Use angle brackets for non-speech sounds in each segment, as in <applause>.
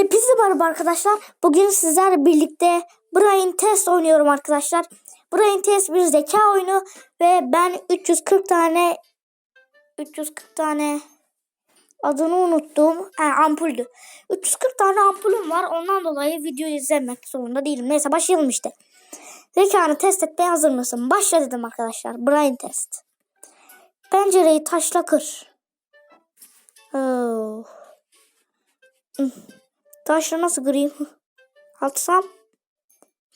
Hepinize merhaba arkadaşlar. Bugün sizlerle birlikte Brain Test oynuyorum arkadaşlar. Brain Test bir zeka oyunu ve ben 340 tane 340 tane adını unuttum. Ha, ampuldü. 340 tane ampulüm var. Ondan dolayı video izlemek zorunda değilim. Neyse başlayalım işte. Zekanı test etmeye hazır mısın? Başla dedim arkadaşlar. Brain Test. Pencereyi taşla kır. Oh. Taşla nasıl kırayım? <laughs> Atsam.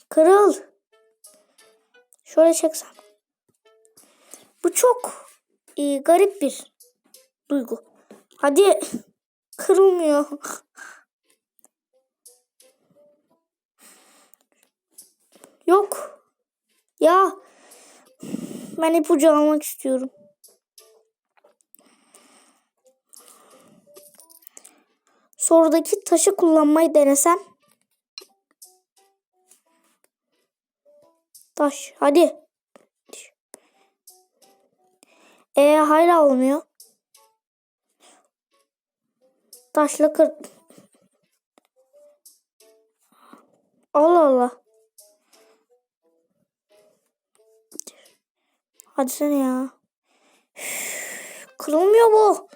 Kırıl. Şöyle çeksem. Bu çok e, garip bir duygu. Hadi. <laughs> Kırılmıyor. <laughs> Yok. Ya. Ben ipucu almak istiyorum. Sorudaki taşı kullanmayı denesem. Taş. Hadi. E hala olmuyor. Taşla kır. Allah Allah. Hadi sen ya. Kırılmıyor bu.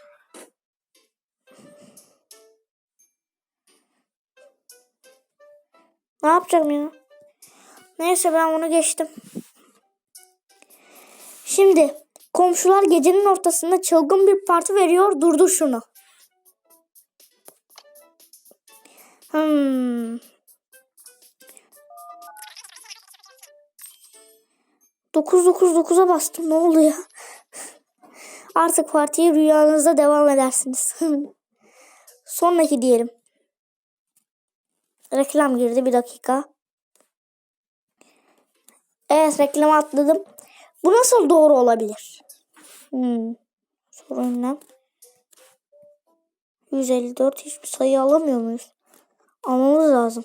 Ne yapacağım ya? Neyse ben bunu geçtim. Şimdi komşular gecenin ortasında çılgın bir parti veriyor. Durdur şunu. Hmm. 999'a bastım. Ne oldu ya? Artık partiye rüyanızda devam edersiniz. <laughs> Sonraki diyelim. Reklam girdi bir dakika. Evet reklamı atladım. Bu nasıl doğru olabilir? Hmm. Sorun ne? 154 hiçbir sayı alamıyor muyuz? Almamız lazım.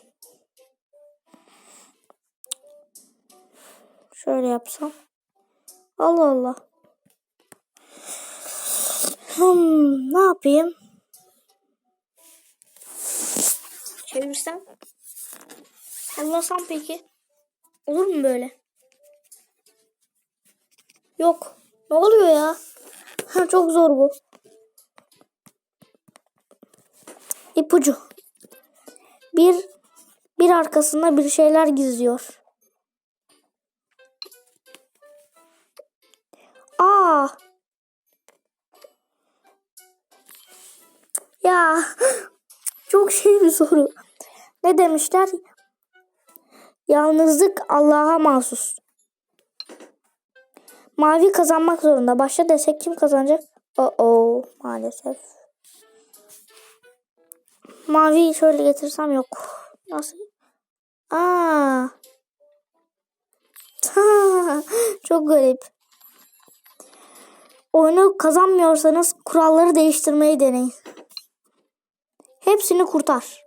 Şöyle yapsam. Allah Allah. Hmm, ne yapayım? Çevirsem. Sallasam peki. Olur mu böyle? Yok. Ne oluyor ya? Çok zor bu. İpucu. Bir bir arkasında bir şeyler gizliyor. Aa. Ya çok şey bir soru. Ne demişler? Yalnızlık Allah'a mahsus. Mavi kazanmak zorunda. Başla desek kim kazanacak? Oo maalesef. Maviyi şöyle getirsem yok. Nasıl? Aa. <laughs> Çok garip. Oyunu kazanmıyorsanız kuralları değiştirmeyi deneyin. Hepsini kurtar.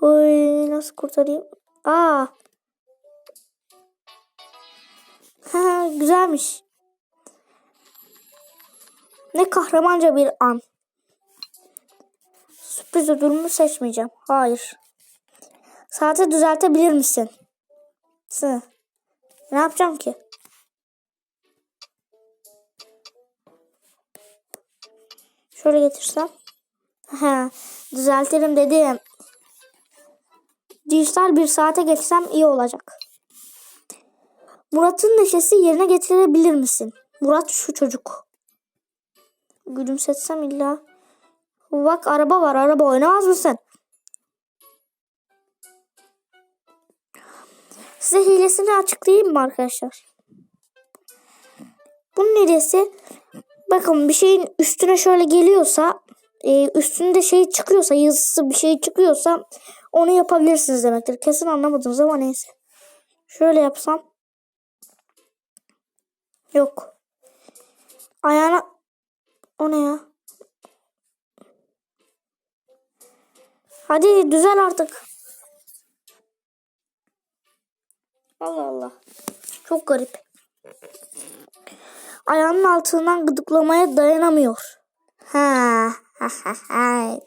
Oy nasıl kurtarayım? Aa. <laughs> Güzelmiş. Ne kahramanca bir an. Sürpriz ödülümü seçmeyeceğim. Hayır. Saati düzeltebilir misin? Sı. Ne yapacağım ki? Şöyle getirsem. Ha, düzeltirim dedim. Dijital bir saate geçsem iyi olacak. Murat'ın neşesi yerine getirebilir misin? Murat şu çocuk. Gülümsetsem illa. Bak araba var araba oynamaz mısın? Size hilesini açıklayayım mı arkadaşlar? Bunun hilesi bakın bir şeyin üstüne şöyle geliyorsa e, üstünde şey çıkıyorsa yazısı bir şey çıkıyorsa onu yapabilirsiniz demektir. Kesin anlamadınız ama neyse. Şöyle yapsam yok. Ayağına o ne ya? Hadi düzel artık. Allah Allah. Çok garip. Ayağının altından gıdıklamaya dayanamıyor. Ha, Ha ha ha.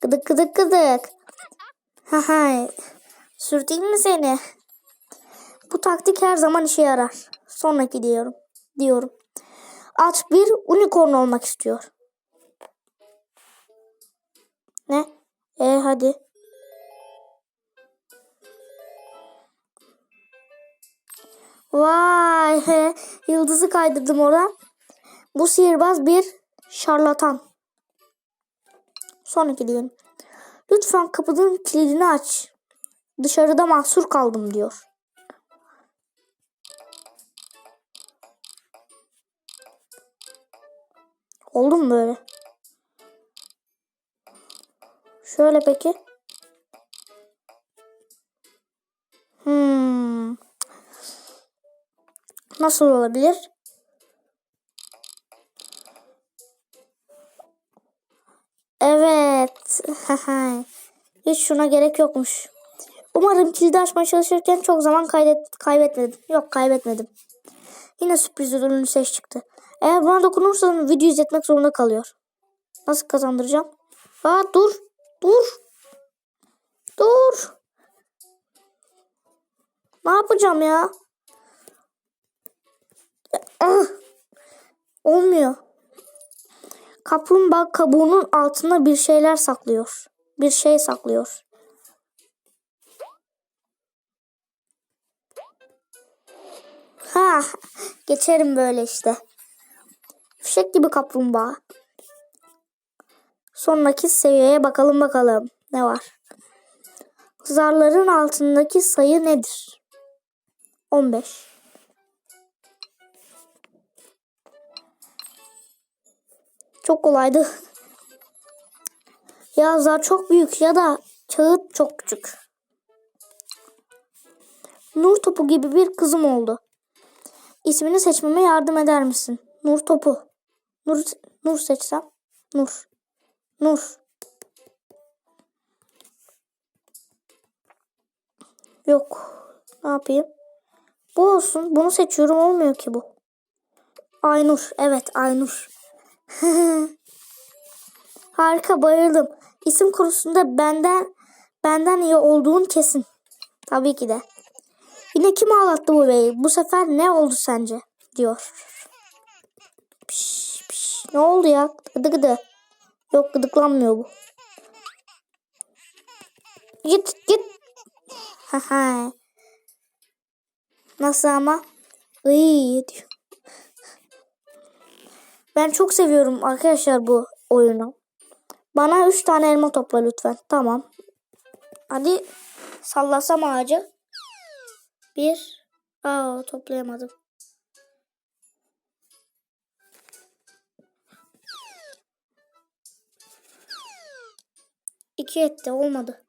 Gıdık gıdık gıdık. Ha ha. Sürteyim mi seni? Bu taktik her zaman işe yarar. Sonraki diyorum. Diyorum. At bir unicorn olmak istiyor. Ne? E hadi. Vay he. <laughs> Yıldızı kaydırdım oradan. Bu sihirbaz bir şarlatan. Sonraki diyelim. Lütfen kapının kilidini aç. Dışarıda mahsur kaldım diyor. Oldu mu böyle? Şöyle peki. Nasıl olabilir? Evet. <laughs> Hiç şuna gerek yokmuş. Umarım kilidi açmaya çalışırken çok zaman kaydet kaybetmedim. Yok kaybetmedim. Yine sürpriz ürünlü ses çıktı. Eğer buna dokunursan video izletmek zorunda kalıyor. Nasıl kazandıracağım? Aa dur. Dur. Dur. Ne yapacağım ya? Ah! Olmuyor. Kaplumbağa kabuğunun altına bir şeyler saklıyor. Bir şey saklıyor. Ha, geçerim böyle işte. Fişek gibi kaplumbağa. Sonraki seviyeye bakalım bakalım. Ne var? Zarların altındaki sayı nedir? 15. Çok kolaydı. Ya zar çok büyük ya da kağıt çok küçük. Nur topu gibi bir kızım oldu. İsmini seçmeme yardım eder misin? Nur topu. Nur, Nur seçsem. Nur. Nur. Yok. Ne yapayım? Bu olsun. Bunu seçiyorum. Olmuyor ki bu. Aynur. Evet Aynur. <laughs> Harika bayıldım. İsim konusunda benden benden iyi olduğun kesin. Tabii ki de. Yine kim ağlattı bu beyi? Bu sefer ne oldu sence? diyor. Piş, piş. Ne oldu ya? Gıdı gıdı. Yok gıdıklanmıyor bu. Git git. <laughs> Nasıl ama? İyi diyor. Ben çok seviyorum arkadaşlar bu oyunu. Bana 3 tane elma topla lütfen. Tamam. Hadi sallasam ağacı. Bir. Aa toplayamadım. İki etti olmadı.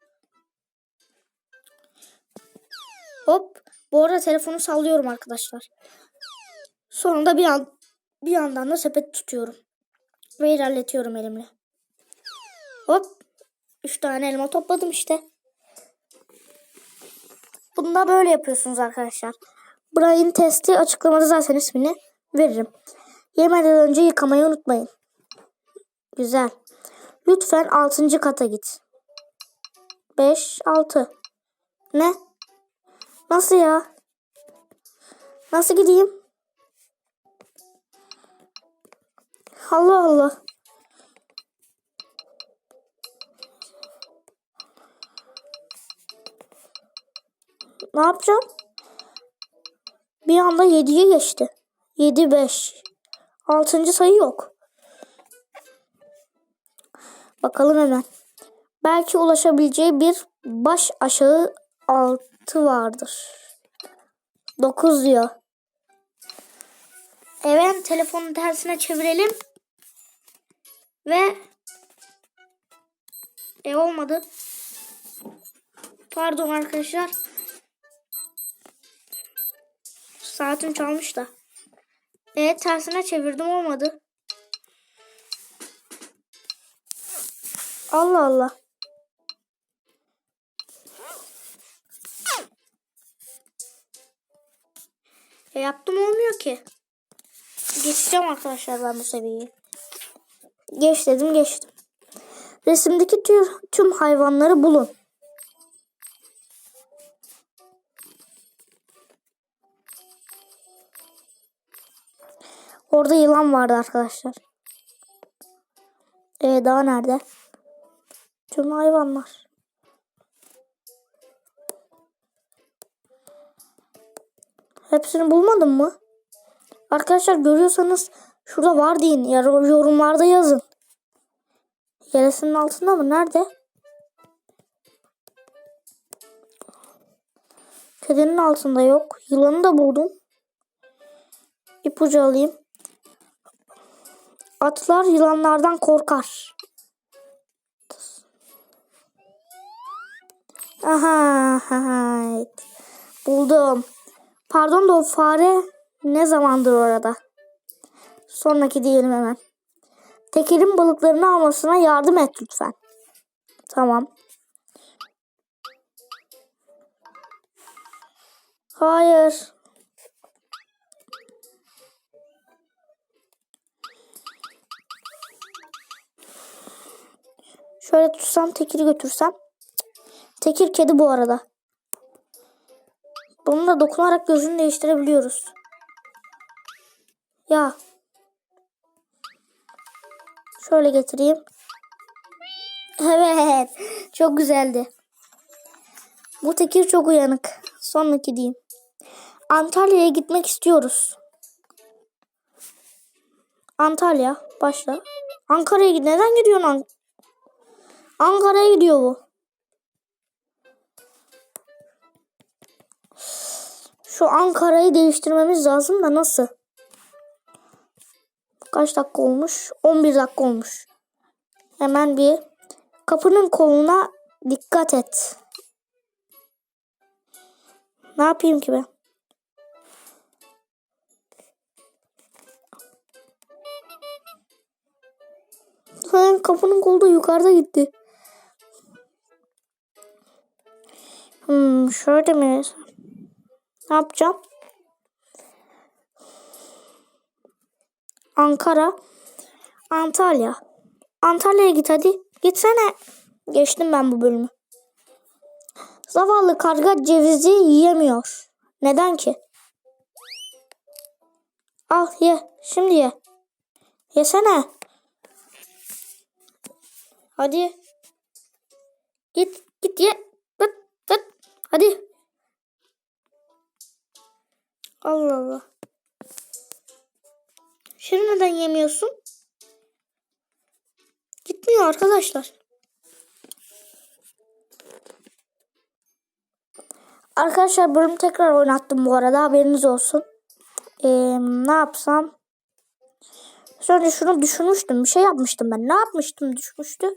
Hop. Bu arada telefonu sallıyorum arkadaşlar. Sonunda bir an bir yandan da sepet tutuyorum. Ve ilerletiyorum elimle. Hop. Üç tane elma topladım işte. Bunu da böyle yapıyorsunuz arkadaşlar. Brian testi açıklamada zaten ismini veririm. Yemeden önce yıkamayı unutmayın. Güzel. Lütfen 6. kata git. 5, 6. Ne? Nasıl ya? Nasıl gideyim? Allah Allah. Ne yapacağım? Bir anda 7'ye geçti. 7 5. 6. sayı yok. Bakalım hemen. Belki ulaşabileceği bir baş aşağı altı vardır. 9 diyor. Evet telefonu tersine çevirelim. Ve e olmadı. Pardon arkadaşlar. Saatim çalmış da. E tersine çevirdim olmadı. Allah Allah. E yaptım olmuyor ki. Geçeceğim arkadaşlar ben bu seviyeyi. Geç dedim geçtim. Resimdeki tür, tüm hayvanları bulun. Orada yılan vardı arkadaşlar. Ee, daha nerede? Tüm hayvanlar. Hepsini bulmadın mı? Arkadaşlar görüyorsanız şurada var deyin. Yorumlarda yazın. Yarısının altında mı? Nerede? Kedinin altında yok. Yılanı da buldum. İpucu alayım. Atlar yılanlardan korkar. Aha, evet. buldum. Pardon da o fare ne zamandır orada? Sonraki diyelim hemen. Tekelin balıklarını almasına yardım et lütfen. Tamam. Hayır. Şöyle tutsam tekiri götürsem. Tekir kedi bu arada. Bununla dokunarak gözünü değiştirebiliyoruz. Ya. Şöyle getireyim. Evet. Çok güzeldi. Bu tekir çok uyanık. Sonraki diyeyim. Antalya'ya gitmek istiyoruz. Antalya. Başla. Ankara'ya gid. Neden gidiyorsun? An Ankara'ya gidiyor bu. Şu Ankara'yı değiştirmemiz lazım da nasıl? Kaç dakika olmuş? 11 dakika olmuş. Hemen bir kapının koluna dikkat et. Ne yapayım ki ben? Ha, kapının kolu da yukarıda gitti. Hmm, şöyle mi? Ne yapacağım? Ankara. Antalya. Antalya'ya git hadi. Gitsene. Geçtim ben bu bölümü. Zavallı karga cevizi yiyemiyor. Neden ki? Al ye. Şimdi ye. Yesene. Hadi. Git git ye. Git git. Hadi. Allah Allah. Şimdi neden yemiyorsun? Gitmiyor arkadaşlar. Arkadaşlar bölüm tekrar oynattım bu arada haberiniz olsun. Ee, ne yapsam? Sonra şunu düşünmüştüm. Bir şey yapmıştım ben. Ne yapmıştım düşmüştü?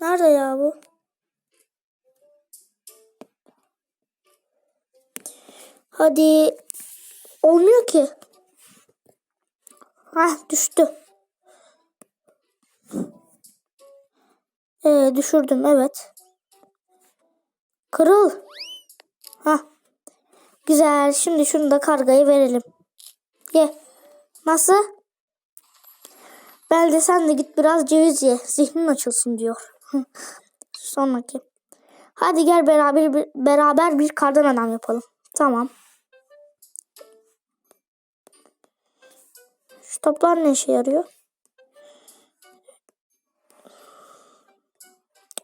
Nerede ya bu? Hadi. Olmuyor ki. Hah düştü. Ee, düşürdüm evet. Kırıl. Hah. Güzel. Şimdi şunu da kargayı verelim. Ye. Nasıl? Belde sen de git biraz ceviz ye. Zihnin açılsın diyor. <laughs> Sonraki. Hadi gel beraber bir, beraber bir kardan adam yapalım. Tamam. Şu toplar ne işe yarıyor?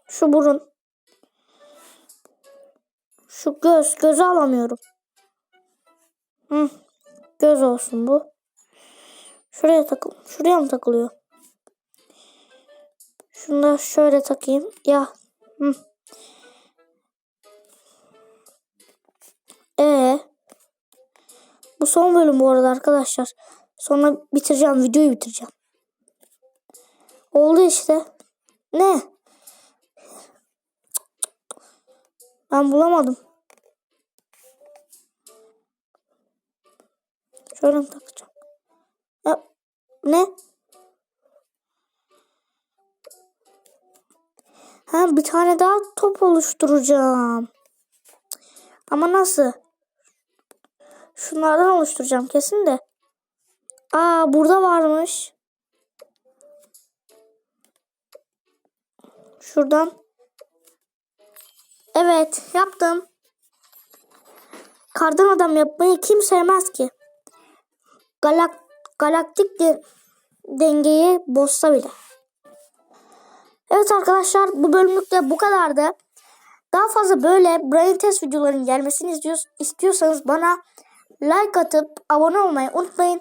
Şu burun. Şu göz. Gözü alamıyorum. Hı. Göz olsun bu. Şuraya takıl. Şuraya mı takılıyor? Şunu da şöyle takayım. Ya. Hı. Ee. Bu son bölüm bu arada arkadaşlar. Sonra bitireceğim. Videoyu bitireceğim. Oldu işte. Ne? Ben bulamadım. Şöyle mi takacağım? Ya, ne? Ha bir tane daha top oluşturacağım. Ama nasıl? şunlardan oluşturacağım kesin de. Aa burada varmış. Şuradan. Evet yaptım. Kardan adam yapmayı kim sevmez ki? Galak galaktik de- dengeyi bozsa bile. Evet arkadaşlar bu bölümlük de bu kadardı. Daha fazla böyle brain test videoların gelmesini istiyor- istiyorsanız bana like atıp abone olmayı unutmayın.